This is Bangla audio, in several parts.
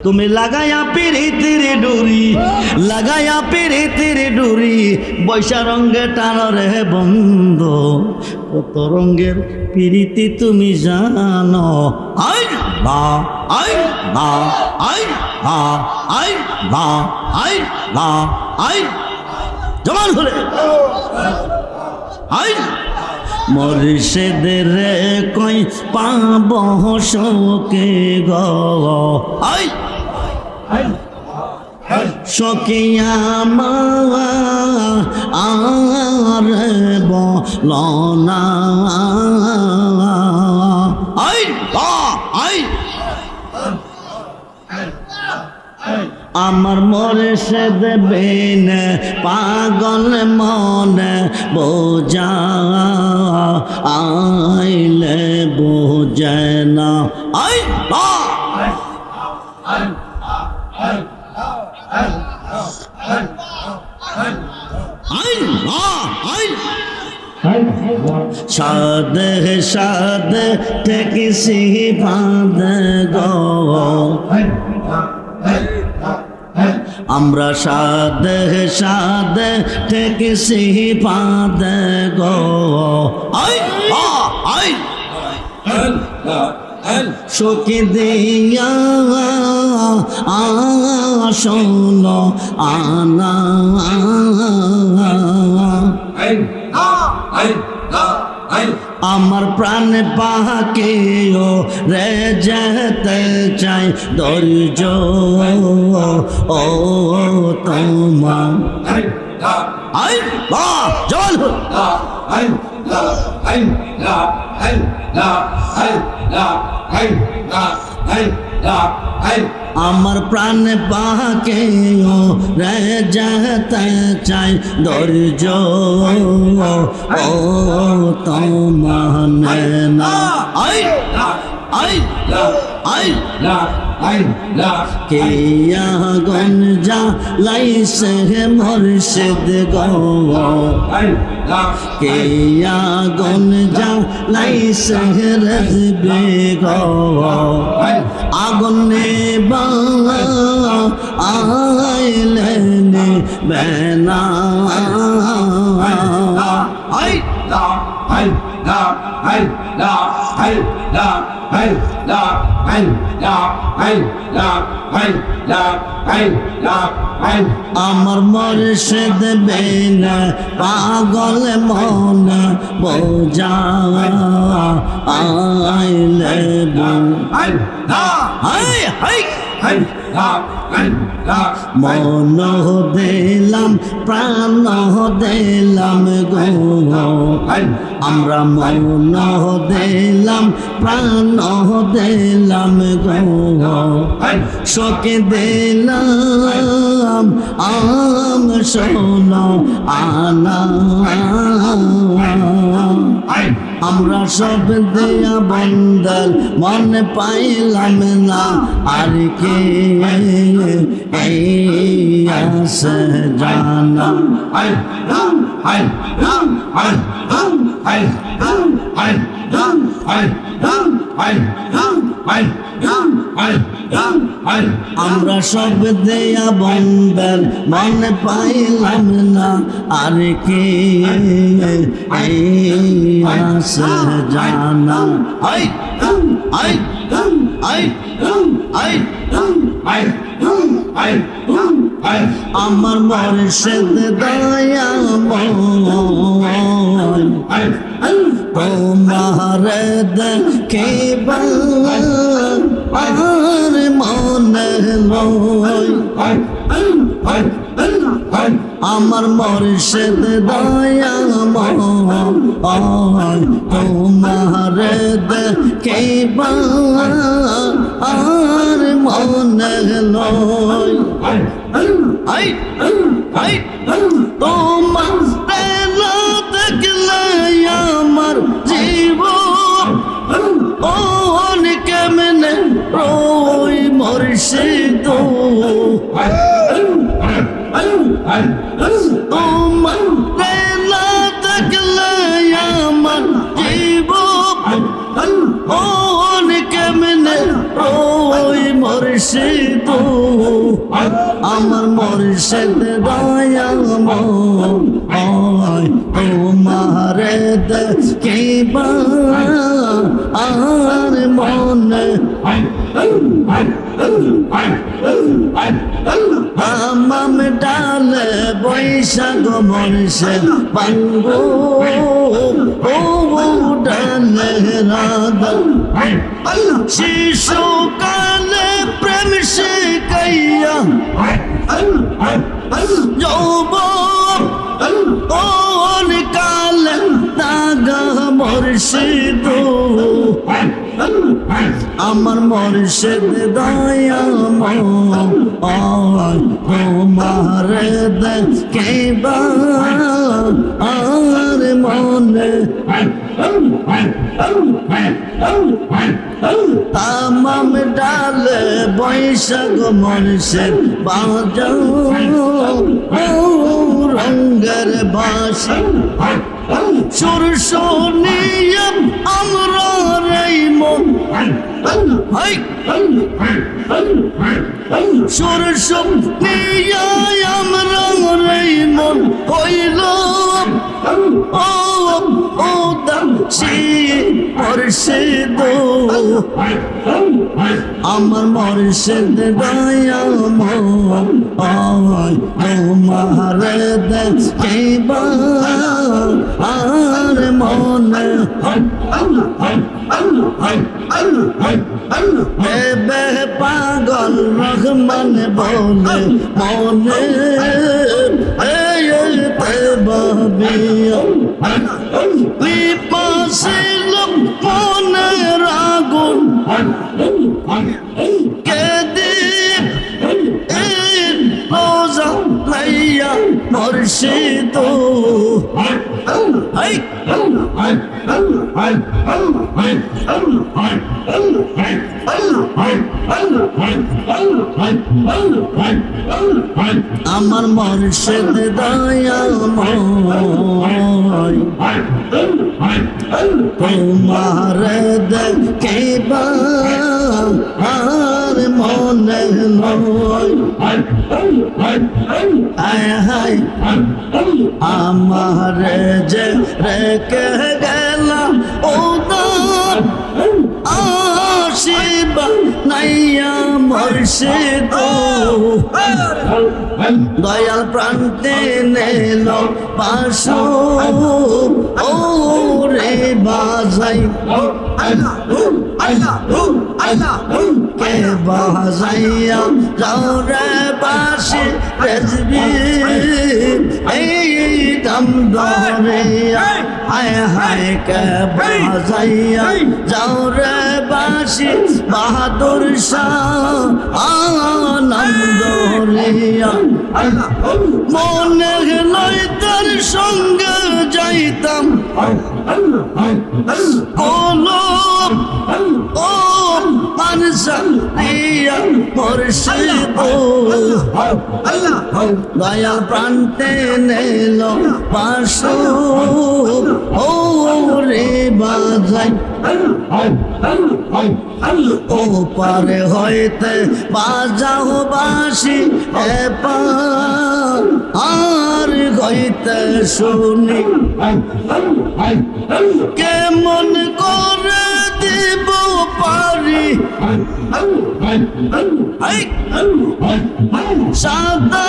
তুমি লাগায়া পিরিতির ডুরি, লাগায়া পিরিতির ডুরি, বৈশা রঙ্গে টানরে বন্ধ, কত রঙ্গের পিরিতি তুমি জানো? আই বা আই বা আই বা আই বা আই বা আই জমান ধরে আই মরিষেদের কই পাব শোকে গ? সকিয়া মা আর বলনা আই বা আই আমার মরে সে দেবেন পাগল মনে বোঝা আইলে বোঝে না। সাদে সাদে বাঁধ গো। আমরা সাদে সাদে ঠেকিসি বাঁধ গো। আই বা আই শোকে দিয়া আসন আনা। আমার প্রাণ পাকে ও রে যেতে চাই ধৈর্য ও তোমার জল আমার প্রাণ পাকে রে যেতে চাই ধৈর্য। ও তোমার না আই আই আই গঞ্জা লাইসে মর্শিদ গো। কেয়া গঞ্জা লাইসে রজবে আগুনে বা আইলেনে বেনা। আই আমার মর্শিদ বেন পাগল মন বোঝা আইলে হাই হাই। মন দিলাম প্রাণ দিলাম গো। আমরা মন দিলাম প্রাণ দিলাম গো। শোকে দিলাম, আম শোন, আনা। আমরা সব দেয়া বন্দল মনে পাইলাম না আর কে। আসে জানা। আমরা সব দেয়া বন্দর মন পাইলাম না। আর কে আসে জানা? আই আই আই আই আমার মর্শদ দয়া তোমার দেখে আর মনে আমার মর্শদ দয়া তোমার দেখে আর মনে লয় তোমার দেখলে আমার ওন কেমনে ওই মর্শিদ তোমার না দেখলে আমার জীবন ওন কেমনে? ওই মুর্শিদ আমার মুর্শিদ দয়াময়। তোমারে দেখিবা। আর মনে আমাম ডালে বৈশাখ মনসে পাঙ্গো ডালে রাধা। শিশু কালে প্রেম শিখাইয়া যৌব ওন কালে দাগা মর্শিদ আমার মর্শিদ দয়াময় তোমার দেখবা আর মনে তামাম ডালে বৈশাখ মর্শিদ বাজাও রঙ্গের বাসা। সুর শুনিয়ে আমরা রে মন। সুর শুনিয়ে আমরা রে মন। হইল ও ও দাসি মুর্শিদ আমার মুর্শিদ দয়াময় তোমার দেখিবা আর মনে বেবে পাগল রহমান বলে মনে বিপাশিল মনে রাগুন কেদি রোজা লাইয়া মুর্শিদ আমার মুর্শিদ দয়াময় তোমার হায় আমার যে রেখে গেলাম ওদার দয়াল প্রান্তে নেল পাশো ও রে বাজাই। কে বাজাইয়া যাও রে বাসি রেজবি। এই দম দরিয়া হায় হায় কে বাজাইয়া যাও রে বাসি বাহাদুর আনন্দ মনে নয় তার সঙ্গে যাইতাম। কোলো ও দয়াল প্রান্তে নেল পাশো ও রে বাজাই। ও পারে হইতে বাজাও বাসি এপার আর হইতে শুনি। কেমন করে দিব পারি? সাদা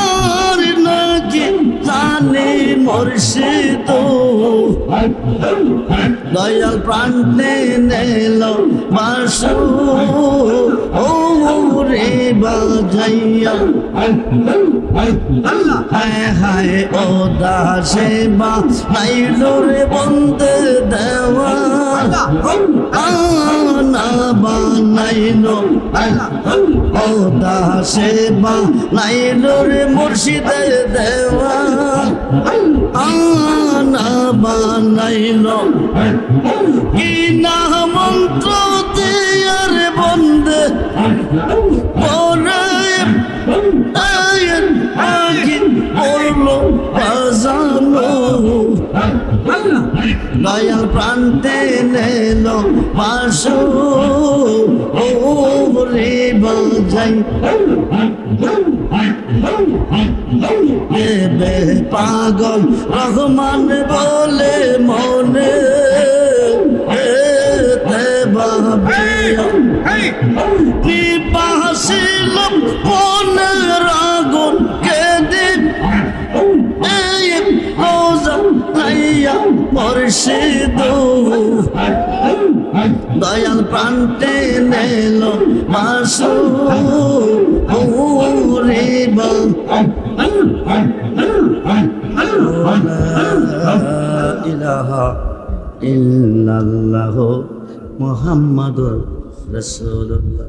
আর নাকি জানে মুর্শিদ দয়াল প্রান্তে নেল বাসু ও রে বাজাইয়া। হায় হায় ও দাসে বা নাইল রে বন্দে দেওয়া। আনা বানাইল ও দাসে বা নাইল রে মুর্শিদে দেওয়া। আনা বানাইল কি না মন্ত্র দিয়ার বন্দে পরে আয়ন আগিন পড়ল বাজানো দয়াল প্রান্তে নেল বাসু ও রে বাজাই দেবে পাগল রহমান বলে মনে ভাবে নিপাসিল মনের মুর্শিদ। দয়াল প্রান্তে নেল মাসু রে বা ইলাহা ইল্লাল্লাহ মুহাম্মাদুর রাসূলুল্লাহ।